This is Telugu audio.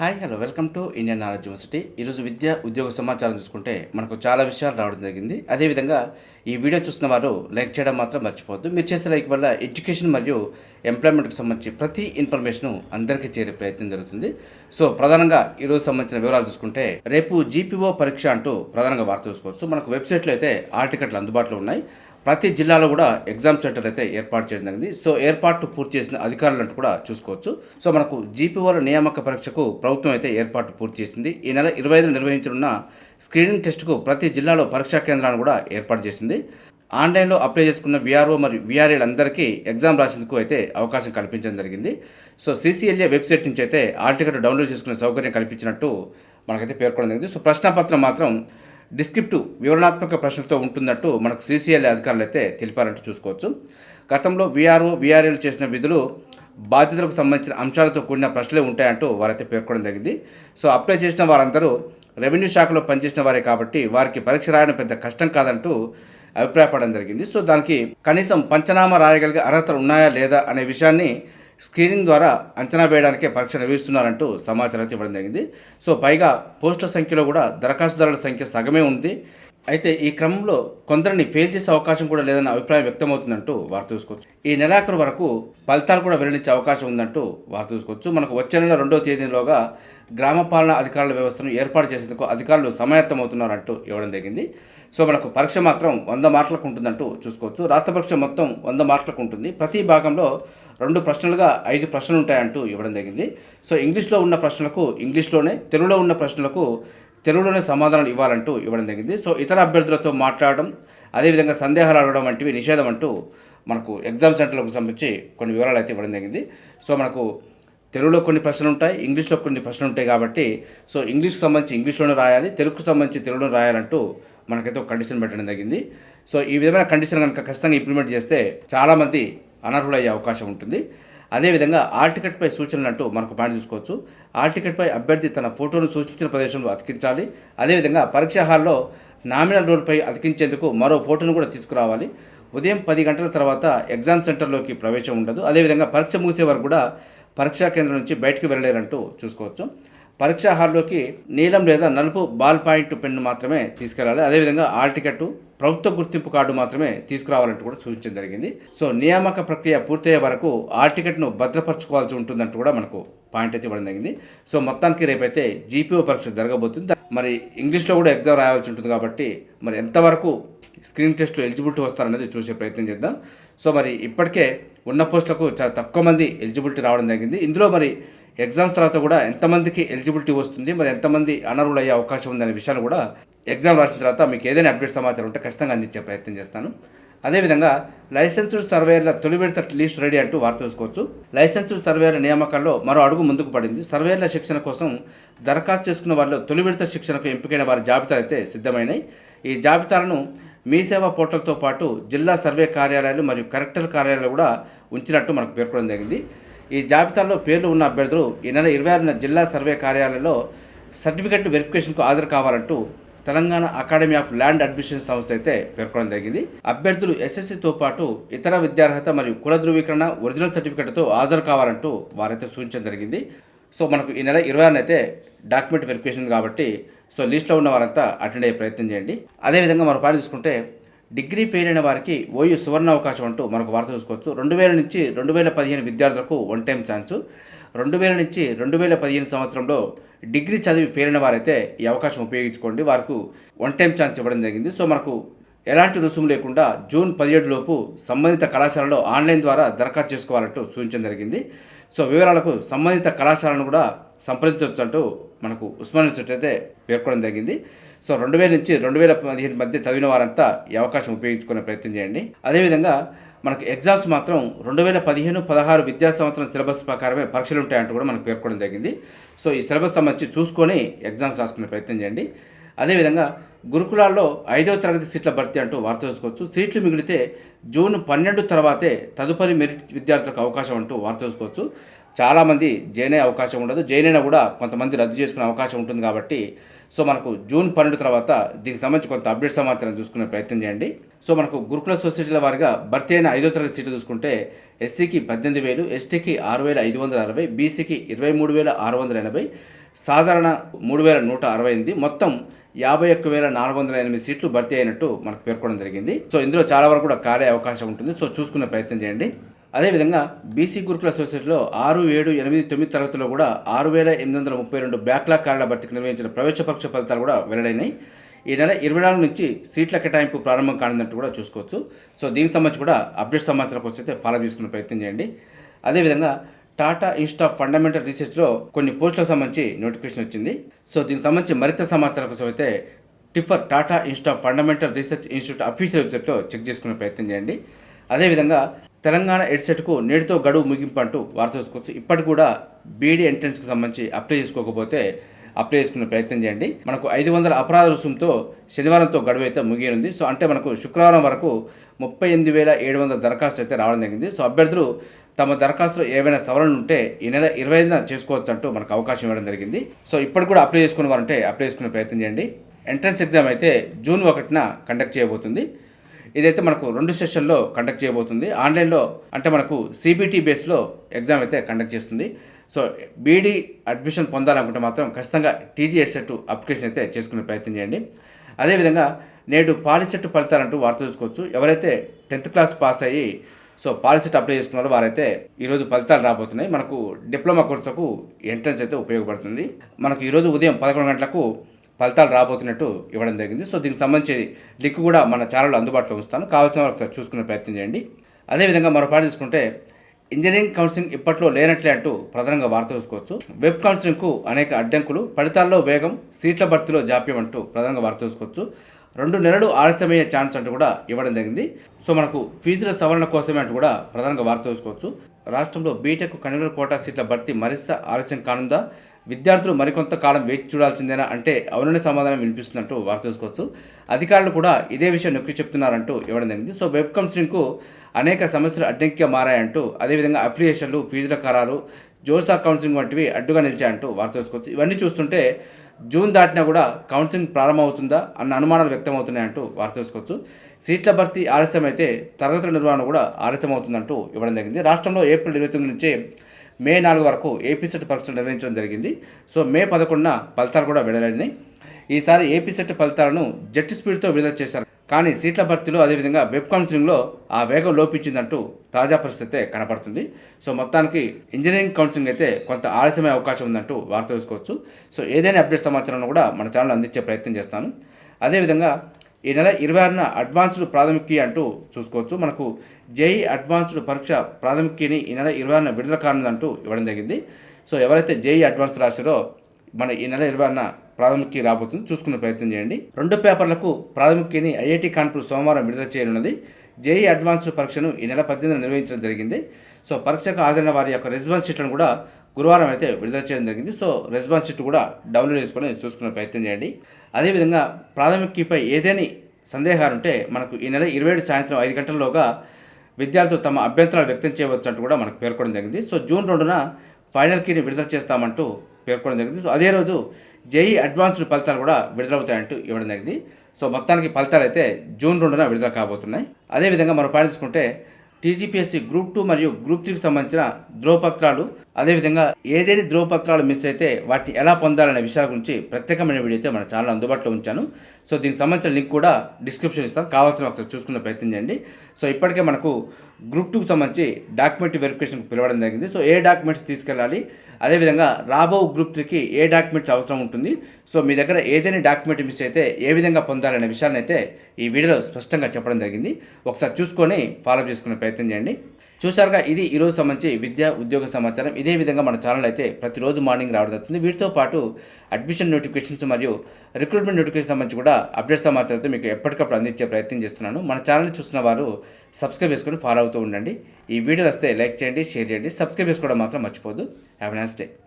Hi hello welcome to Indian knowledge university. ఈరోజు విద్య ఉద్యోగ సమాచారం చూసుకుంటే మనకు చాలా విషయాలు రావడం జరిగింది. అదేవిధంగా ఈ వీడియో చూసిన వారు లైక్ చేయడం మాత్రం మర్చిపోవద్దు. మీరు చేసే లైక్ వల్ల ఎడ్యుకేషన్ మరియు ఎంప్లాయ్మెంట్కి సంబంధించి ప్రతి ఇన్ఫర్మేషన్ అందరికీ చేరే ప్రయత్నం జరుగుతుంది. సో ప్రధానంగా ఈరోజు సంబంధించిన వివరాలు చూసుకుంటే రేపు జీపీఓ పరీక్ష అంటూ ప్రధానంగా వార్త చూసుకోవచ్చు. మనకు వెబ్సైట్లో అయితే ఆ టికెట్లు అందుబాటులో ఉన్నాయి. ప్రతి జిల్లాలో కూడా ఎగ్జామ్ సెంటర్ అయితే ఏర్పాటు చేయడం జరిగింది. సో ఏర్పాటు పూర్తి చేసిన అధికారులను కూడా చూసుకోవచ్చు. సో మనకు జీపీఓల నియామక పరీక్షకు ప్రభుత్వం అయితే ఏర్పాటు పూర్తి చేసింది. ఈ నెల ఇరవై ఐదు నిర్వహించనున్న స్క్రీనింగ్ టెస్టుకు ప్రతి జిల్లాలో పరీక్షా కేంద్రాలను కూడా ఏర్పాటు చేసింది. ఆన్లైన్లో అప్లై చేసుకున్న విఆర్ఓ మరియు విఆర్ఏలు అందరికీ ఎగ్జామ్ రాసేందుకు అయితే అవకాశం కల్పించడం జరిగింది. సో సీసీఎల్ఏ వెబ్సైట్ నుంచి అయితే ఆల్ టికెట్ డౌన్లోడ్ చేసుకునే సౌకర్యం కల్పించినట్టు మనకైతే పేర్కొనడం జరిగింది. సో ప్రశ్నపత్రం మాత్రం డిస్క్రిప్టివ్ వివరణాత్మక ప్రశ్నలతో ఉంటుందంటూ మనకు సీసీఎల్ అధికారులు అయితే తెలిపారంటూ చూసుకోవచ్చు. గతంలో వీఆర్ఓ వీఆర్ఏలు చేసిన విధులు బాధ్యతలకు సంబంధించిన అంశాలతో కూడిన ప్రశ్నలే ఉంటాయంటూ వారైతే పేర్కొనడం జరిగింది. సో అప్లై చేసిన వారందరూ రెవెన్యూ శాఖలో పనిచేసిన వారే కాబట్టి వారికి పరీక్ష రాయడం పెద్ద కష్టం కాదంటూ అభిప్రాయపడడం జరిగింది. సో దానికి కనీసం పంచనామా రాయగలిగే అర్హతలు ఉన్నాయా లేదా అనే విషయాన్ని స్క్రీనింగ్ ద్వారా అంచనా వేయడానికే పరీక్ష నిర్వహిస్తున్నారంటూ సమాచారం ఇవ్వడం జరిగింది. సో పైగా పోస్టుల సంఖ్యలో కూడా దరఖాస్తుదారుల సంఖ్య సగమే ఉంది. అయితే ఈ క్రమంలో కొందరిని ఫెయిల్ చేసే అవకాశం కూడా లేదన్న అభిప్రాయం వ్యక్తమవుతుందంటూ వార్త చూసుకోవచ్చు ఈ నెలాఖరు వరకు ఫలితాలు కూడా వెల్లడించే అవకాశం ఉందంటూ వార్త చూసుకోవచ్చు మనకు వచ్చే నెల రెండవ తేదీలోగా గ్రామ పాలన అధికారుల వ్యవస్థను ఏర్పాటు చేసేందుకు అధికారులు సమాయత్తమవుతున్నారంటూ ఇవ్వడం జరిగింది. సో మనకు పరీక్ష మాత్రం వంద మార్కులకు ఉంటుందంటూ చూసుకోవచ్చు. రాష్ట్ర పరీక్ష మొత్తం వంద మార్కులకు ఉంటుంది. ప్రతి భాగంలో రెండు ప్రశ్నలుగా ఐదు ప్రశ్నలు ఉంటాయంటూ ఇవ్వడం జరిగింది. సో ఇంగ్లీష్లో ఉన్న ప్రశ్నలకు ఇంగ్లీష్లోనే తెలుగులో ఉన్న ప్రశ్నలకు తెలుగులోనే సమాధానాలు ఇవ్వాలంటూ ఇవ్వడం జరిగింది. సో ఇతర అభ్యర్థులతో మాట్లాడడం అదేవిధంగా సందేహాలు అడగడం వంటివి నిషేధం అంటూ మనకు ఎగ్జామ్ సెంటర్లకు సంబంధించి కొన్ని వివరాలు అయితే ఇవ్వడం జరిగింది. సో మనకు తెలుగులో కొన్ని ప్రశ్నలు ఉంటాయి ఇంగ్లీష్లో కొన్ని ప్రశ్నలు ఉంటాయి కాబట్టి సో ఇంగ్లీష్కి సంబంధించి ఇంగ్లీష్లోనే రాయాలి తెలుగుకు సంబంధించి తెలుగులో రాయాలంటూ మనకైతే ఒక కండిషన్ పెట్టడం జరిగింది. సో ఈ విధమైన కండిషన్ కనుక ఖచ్చితంగా ఇంప్లిమెంట్ చేస్తే చాలామంది అనర్హులయ్యే అవకాశం ఉంటుంది. అదేవిధంగా ఆల్ టికెట్పై సూచనలు అంటూ మనకు పాయింట్ చూసుకోవచ్చు ఆల్ టికెట్పై అభ్యర్థి తన ఫోటోను సూచించిన ప్రదేశంలో అతికించాలి. అదేవిధంగా పరీక్షా హాల్లో నామినల్ రోల్పై అతికించేందుకు మరో ఫోటోను కూడా తీసుకురావాలి. ఉదయం పది గంటల తర్వాత ఎగ్జామ్ సెంటర్లోకి ప్రవేశం ఉండదు. అదేవిధంగా పరీక్ష ముగిసే వరకు కూడా పరీక్షా కేంద్రం నుంచి బయటకు వెళ్ళలేరంటూ చూసుకోవచ్చు. పరీక్షా హాల్లోకి నీలం లేదా నలుపు బాల్ పాయింట్ పెన్ను మాత్రమే తీసుకెళ్ళాలి అదేవిధంగా ఆల్ టికెట్ ప్రభుత్వ గుర్తింపు కార్డు మాత్రమే తీసుకురావాలంటూ కూడా సూచించడం జరిగింది. సో నియామక ప్రక్రియ పూర్తయ్యే వరకు ఆ టికెట్ను భద్రపరచుకోవాల్సి ఉంటుందంటూ కూడా మనకు పాయింట్ అయితే ఇవ్వడం జరిగింది. సో మొత్తానికి రేపైతే జీపీఓ పరీక్ష జరగబోతుంది. మరి ఇంగ్లీష్లో కూడా ఎగ్జామ్ రాయాల్సి ఉంటుంది కాబట్టి మరి ఎంతవరకు స్క్రీన్ టెస్ట్లో ఎలిజిబిలిటీ వస్తారనేది చూసే ప్రయత్నం చేద్దాం. సో మరి ఇప్పటికే ఉన్న పోస్టులకు చాలా తక్కువ మంది ఎలిజిబిలిటీ రావడం జరిగింది. ఇందులో మరి ఎగ్జామ్స్ తర్వాత కూడా ఎంతమందికి ఎలిజిబిలిటీ వస్తుంది మరి ఎంతమంది అనర్హులు అయ్యే అవకాశం ఉందనే విషయాలు కూడా ఎగ్జామ్ రాసిన తర్వాత మీకు ఏదైనా అప్డేట్ సమాచారం ఉంటే ఖచ్చితంగా అందించే ప్రయత్నం చేస్తాను. అదేవిధంగా లైసెన్స్డ్ సర్వేయర్ల తొలి విడత లిస్ట్ రెడీ అంటూ వార్త చూసుకోవచ్చు లైసెన్స్డ్ సర్వేయర్ల నియామకాల్లో మరో అడుగు ముందుకు పడింది. సర్వేయర్ల శిక్షణ కోసం దరఖాస్తు చేసుకున్న వారిలో తొలి విడత శిక్షణకు ఎంపికైన వారి జాబితాలు అయితే సిద్ధమైనాయి. ఈ జాబితాలను మీ సేవా పోర్టల్తో పాటు జిల్లా సర్వే కార్యాలయాలు మరియు కలెక్టర్ కార్యాలయాలు కూడా ఉంచినట్టు మనకు పేర్కొనడం జరిగింది. ఈ జాబితాలో పేర్లు ఉన్న అభ్యర్థులు ఈ నెల ఇరవై ఆరున జిల్లా సర్వే కార్యాలయంలో సర్టిఫికెట్ వెరిఫికేషన్కు హాజరు కావాలంటూ Telangana academy of land admission సంస్థ అయితే పేర్కొనడం జరిగింది. అభ్యర్థులు ఎస్ఎస్సితో పాటు ఇతర విద్యార్హత మరియు కుల ధృవీకరణ ఒరిజినల్ సర్టిఫికెట్తో హాజరు కావాలంటూ వారైతే సూచించడం జరిగింది. సో మనకు ఈ నెల ఇరవై ఆరున అయితే డాక్యుమెంట్ వెరిఫికేషన్ కాబట్టి సో లిస్ట్లో ఉన్న వారంతా అటెండ్ అయ్యే ప్రయత్నం చేయండి. అదేవిధంగా మరో పాయింట్ తీసుకుంటే డిగ్రీ ఫెయిల్ అయిన వారికి ఓయూ సువర్ణ అవకాశం అంటూ మనకు వార్త చూసుకోవచ్చు. రెండు వేల నుంచి రెండు వేల పదిహేను విద్యార్థులకు వన్ టైం ఛాన్సు రెండు వేల నుంచి రెండు వేల పదిహేను సంవత్సరంలో డిగ్రీ చదివి ఫెయిల్ అయిన వారైతే ఈ అవకాశం ఉపయోగించుకోండి. వారికి వన్ టైం ఛాన్స్ ఇవ్వడం జరిగింది. సో మనకు ఎలాంటి రుసుము లేకుండా జూన్ పదిహేడు లోపు సంబంధిత కళాశాలలో ఆన్లైన్ ద్వారా దరఖాస్తు చేసుకోవాలంటూ సూచించడం జరిగింది. సో వివరాలకు సంబంధిత కళాశాలను కూడా సంప్రదించవచ్చు అంటూ మనకు ఉస్మాన్ యూనివర్సిటీ అయితే పేర్కొనడం జరిగింది. సో రెండు వేల నుంచి రెండు వేల పదిహేను మధ్య చదివిన వారంతా ఈ అవకాశం ఉపయోగించుకునే ప్రయత్నం చేయండి. అదేవిధంగా మనకు ఎగ్జామ్స్ మాత్రం రెండు వేల పదిహేను పదహారు విద్యా సంవత్సరం సిలబస్ ప్రకారమే పరీక్షలు ఉంటాయంటూ కూడా మనకు పేర్కొనడం జరిగింది. సో ఈ సిలబస్ సంబంధించి చూసుకొని ఎగ్జామ్స్ రాసుకునే ప్రయత్నం చేయండి. అదేవిధంగా గురుకులాల్లో ఐదవ తరగతి సీట్ల భర్తీ అంటూ వార్త చూసుకోవచ్చు సీట్లు మిగిలితే జూన్ పన్నెండు తర్వాతే తదుపరి మెరిట్ విద్యార్థులకు అవకాశం అంటూ వార్త చూసుకోవచ్చు చాలామంది జైన్ అయ్యే అవకాశం ఉండదు. జైన్ అయినా కూడా కొంతమంది రద్దు చేసుకునే అవకాశం ఉంటుంది కాబట్టి సో మనకు జూన్ పన్నెండు తర్వాత దీనికి సంబంధించి కొంత అప్డేట్ సమాచారం చూసుకునే ప్రయత్నం చేయండి. సో మనకు గురుకుల సొసైటీల వారిగా భర్తీ అయిన ఐదో తరగతి సీట్లు చూసుకుంటే ఎస్సీకి పద్దెనిమిది వేలు ఎస్టీకి ఆరు వేల ఐదు వందల అరవై బీసీకి ఇరవై మూడు వేల ఆరు వందల ఎనభై సాధారణ మూడు వేల నూట అరవై ఎనిమిది మొత్తం యాభై ఒక్క వేల నాలుగు వందల ఎనిమిది సీట్లు భర్తీ అయినట్టు మనకు పేర్కొనడం జరిగింది. సో ఇందులో చాలా వరకు కూడా ఖాళీ అవకాశం ఉంటుంది. సో చూసుకునే ప్రయత్నం చేయండి. అదేవిధంగా బీసీ గురుకుల సొసైటీలో ఆరు ఏడు ఎనిమిది తొమ్మిది తరగతిలో కూడా ఆరు వేల ఎనిమిది వందల ముప్పై రెండు బ్యాక్లాగ్ ఖాళీల భర్తీకి నిర్వహించిన ప్రవేశ పరీక్ష ఫలితాలు కూడా వెల్లడైనాయి. ఈ నెల ఇరవై నాలుగు నుంచి సీట్ల కేటాయింపు ప్రారంభం కానున్నట్టు కూడా చూసుకోవచ్చు. సో దీనికి సంబంధించి కూడా అప్డేట్ సమాచారం కోసం అయితే ఫాలో చేసుకునే ప్రయత్నం చేయండి. అదేవిధంగా టాటా ఇన్స్టిట్యూట్ ఆఫ్ ఫండమెంటల్ రీసెర్చ్లో కొన్ని పోస్టులకు సంబంధించి నోటిఫికేషన్ వచ్చింది. సో దీనికి సంబంధించి మరింత సమాచారం కోసం అయితే TIFR Tata institute of fundamental research institute official వెబ్సైట్లో చెక్ చేసుకునే ప్రయత్నం చేయండి. అదేవిధంగా తెలంగాణ ఎడ్సెట్కు నేటితో గడువు ముగింపు అంటూ వార్త చూసుకోవచ్చు ఇప్పటికి కూడా బీడీ ఎంట్రన్స్కి సంబంధించి అప్లై చేసుకోకపోతే అప్లై చేసుకునే ప్రయత్నం చేయండి. మనకు ఐదు వందల అపరాధ రుసుంతో శనివారంతో గడువు అయితే ముగియనుంది. సో అంటే మనకు శుక్రవారం వరకు ముప్పై ఎనిమిది వేల ఏడు వందల దరఖాస్తు అయితే రావడం జరిగింది. సో అభ్యర్థులు తమ దరఖాస్తులో ఏవైనా సవరణలు ఉంటే ఈ నెల ఇరవై ఐదున చేసుకోవచ్చు అంటూ మనకు అవకాశం ఇవ్వడం జరిగింది. సో ఇప్పటికి కూడా అప్లై వారు వారంటే అప్లై చేసుకునే ప్రయత్నం చేయండి. ఎంట్రన్స్ ఎగ్జామ్ అయితే జూన్ ఒకటిన కండక్ట్ చేయబోతుంది. ఇదైతే మనకు రెండు సెషన్లో కండక్ట్ చేయబోతుంది. ఆన్లైన్లో అంటే మనకు సిబిటీ బేస్లో ఎగ్జామ్ అయితే కండక్ట్ చేస్తుంది. సో బీడీ అడ్మిషన్ పొందాలనుకుంటే మాత్రం ఖచ్చితంగా టీజీ ఎడ్సెట్ అప్లికేషన్ అయితే చేసుకునే ప్రయత్నం చేయండి. అదేవిధంగా నేడు పాలిసెట్ ఫలితాలంటూ వార్త చూసుకోవచ్చు ఎవరైతే టెన్త్ క్లాస్ పాస్ అయ్యి సో పాలిసెట్ అప్లై చేసుకున్నారో వారైతే ఈరోజు ఫలితాలు రాబోతున్నాయి. మనకు డిప్లొమా కోర్సుకు ఎంట్రన్స్ అయితే ఉపయోగపడుతుంది. మనకు ఈరోజు ఉదయం పదకొండు గంటలకు ఫలితాలు రాబోతున్నట్టు ఇవ్వడం జరిగింది. సో దీనికి సంబంధించి లింక్ కూడా మన ఛానల్లో అందుబాటులో ఉంచుతాను. కావాల్సిన ఒకసారి చూసుకునే ప్రయత్నం చేయండి. అదేవిధంగా మరో పాట చూసుకుంటే ఇంజనీరింగ్ కౌన్సిలింగ్ ఇప్పట్లో లేనట్లే అంటూ ప్రధానంగా వార్త చూసుకోవచ్చు వెబ్ కౌన్సిలింగ్కు అనేక అడ్డంకులు ఫలితాల్లో వేగం సీట్ల భర్తీలో జాప్యం అంటూ ప్రధానంగా వార్త చూసుకోవచ్చు రెండు నెలలు ఆలస్యమయ్యే ఛాన్స్ అంటూ కూడా ఇవ్వడం జరిగింది. సో మనకు ఫీజుల సవరణ కోసమే అంటూ కూడా ప్రధానంగా వార్త చూసుకోవచ్చు రాష్ట్రంలో బీటెక్ కన్వీనర్ కోటా సీట్ల భర్తీ మరింత ఆలస్యం కానుందా? విద్యార్థులు మరికొంత కాలం వేచి చూడాల్సిందేనా? అంటే అవునని సమాధానం వినిపిస్తున్నట్టు వార్త చూసుకోవచ్చు అధికారులు కూడా ఇదే విషయం నొక్కి చెప్తున్నారంటూ ఇవ్వడం జరిగింది. సో వెబ్ కౌన్సిలింగ్కు అనేక సమస్యలు అడ్డంకిగా మారాయంటూ అదేవిధంగా అఫిలియేషన్లు ఫీజుల ఖరారు జోసా కౌన్సిలింగ్ వంటివి అడ్డుగా నిలిచాయంటూ వార్త చూసుకోవచ్చు ఇవన్నీ చూస్తుంటే జూన్ దాటినా కూడా కౌన్సిలింగ్ ప్రారంభమవుతుందా అన్న అనుమానాలు వ్యక్తమవుతున్నాయంటూ వార్త తెలుసుకోవచ్చు. సీట్ల భర్తీ ఆలస్యం అయితే తరగతుల నిర్వహణ కూడా ఆలస్యం అవుతుందంటూ ఇవ్వడం జరిగింది. రాష్ట్రంలో ఏప్రిల్ ఇరవై తొమ్మిది నుంచి మే నాలుగు వరకు ఏపీసెట్ పరీక్షలు నిర్వహించడం జరిగింది. సో మే పదకొండున ఫలితాలు కూడా విడలేని ఈసారి ఏపీసెట్ ఫలితాలను జెట్ స్పీడ్తో విడుదల చేశారు. కానీ సీట్ల భర్తీలో అదేవిధంగా వెబ్ కౌన్సిలింగ్లో ఆ వేగం లోపించిందంటూ తాజా పరిస్థితి అయితే కనపడుతుంది. సో మొత్తానికి ఇంజనీరింగ్ కౌన్సిలింగ్ అయితే కొంత ఆలస్యమయ్యే అవకాశం ఉందంటూ వార్త తెలుసుకోవచ్చు. సో ఏదైనా అప్డేట్ సమాచారం కూడా మన ఛానల్ అందించే ప్రయత్నం చేస్తాను. అదేవిధంగా ఈ నెల ఇరవై ఆరున అడ్వాన్స్డ్ ప్రాథమిక కీ అంటూ చూసుకోవచ్చు. మనకు జేఈ అడ్వాన్స్డ్ పరీక్ష ప్రాథమిక కీని ఈ నెల ఇరవై ఆరున విడుదల కానుందంటూ ఇవ్వడం జరిగింది. సో ఎవరైతే జేఈ అడ్వాన్స్ రాశారో మన ఈ నెల ఇరవై ఆరున ప్రాథమిక కీ రాబోతుంది. చూసుకునే ప్రయత్నం చేయండి. రెండు పేపర్లకు ప్రాథమిక కీని ఐఐటి కాన్పూర్ సోమవారం విడుదల చేయనున్నది. జేఈ అడ్వాన్స్డ్ పరీక్షను ఈ నెల పద్దెనిమిది నిర్వహించడం జరిగింది. సో పరీక్షకు హాజరైన వారి యొక్క రెస్పాన్స్ షీట్లను కూడా గురువారం అయితే విడుదల చేయడం జరిగింది. సో రెస్పాన్స్ షీట్ కూడా డౌన్లోడ్ చేసుకొని చూసుకునే ప్రయత్నం చేయండి. అదేవిధంగా ప్రాథమిక కీపై ఏదేని సందేహాలు ఉంటే మనకు ఈ నెల ఇరవై ఏడు సాయంత్రం ఐదు గంటల్లోగా విద్యార్థులు తమ అభ్యంతరాలు వ్యక్తం చేయవచ్చు అంటూ కూడా మనకు పేర్కొనడం జరిగింది. సో జూన్ రెండున ఫైనల్ కీని విడుదల చేస్తామంటూ పేర్కొనడం జరిగింది. సో అదే రోజు జేఈ అడ్వాన్స్డ్ ఫలితాలు కూడా విడుదలవుతాయంటూ ఇవ్వడం జరిగింది. సో మొత్తానికి ఫలితాలు అయితే జూన్ రెండున విడుదల కాబోతున్నాయి. అదేవిధంగా మనం పాటించుకుంటే టీజీపీఎస్సీ గ్రూప్ టూ మరియు గ్రూప్ త్రీకి సంబంధించిన ధ్రువపత్రాలు అదేవిధంగా ఏదేని ధ్రువపత్రాలు మిస్ అయితే వాటిని ఎలా పొందాలనే విషయాల గురించి ప్రత్యేకమైన వీడియో అయితే మన ఛానల్ అందుబాటులో ఉంచాను. సో దీనికి సంబంధించిన లింక్ కూడా డిస్క్రిప్షన్ ఇస్తాను. కావాల్సిన ఒకసారి చూసుకునే ప్రయత్నం చేయండి. సో ఇప్పటికే మనకు గ్రూప్ టూకి సంబంధించి డాక్యుమెంట్ వెరిఫికేషన్ పిలవడం జరిగింది. సో ఏ డాక్యుమెంట్స్ తీసుకెళ్ళాలి? అదేవిధంగా రాబో గ్రూప్ త్రీకి ఏ డాక్యుమెంట్స్ అవసరం ఉంటుంది? సో మీ దగ్గర ఏదైనా డాక్యుమెంట్ మిస్ అయితే ఏ విధంగా పొందాలనే విషయాన్ని అయితే ఈ వీడియోలో స్పష్టంగా చెప్పడం జరిగింది. ఒకసారి చూసుకొని ఫాలో చేసుకునే ప్రయత్నం ప్రయత్నం చేయండి. చూసారుగా ఇది ఈరోజు సంబంధించి విద్యా ఉద్యోగ సమాచారం. ఇదే విధంగా మన ఛానల్ అయితే ప్రతిరోజు మార్నింగ్ రావడం జరుగుతుంది. వీటితో పాటు అడ్మిషన్ నోటిఫికేషన్స్ మరియు రిక్రూట్మెంట్ నోటిఫికేషన్ సంబంధించి కూడా అప్డేట్ సమాచారం మీకు ఎప్పటికప్పుడు అందించే ప్రయత్నం చేస్తున్నాను. మన ఛానల్ని చూస్తున్న వారు సబ్స్క్రైబ్ చేసుకొని ఫాలో అవుతూ ఉండండి. ఈ వీడియోలు వస్తే లైక్ చేయండి షేర్ చేయండి. సబ్స్క్రైబ్ చేసుకోవడం మాత్రం మర్చిపోదు హ్యావ్ నైస్ డే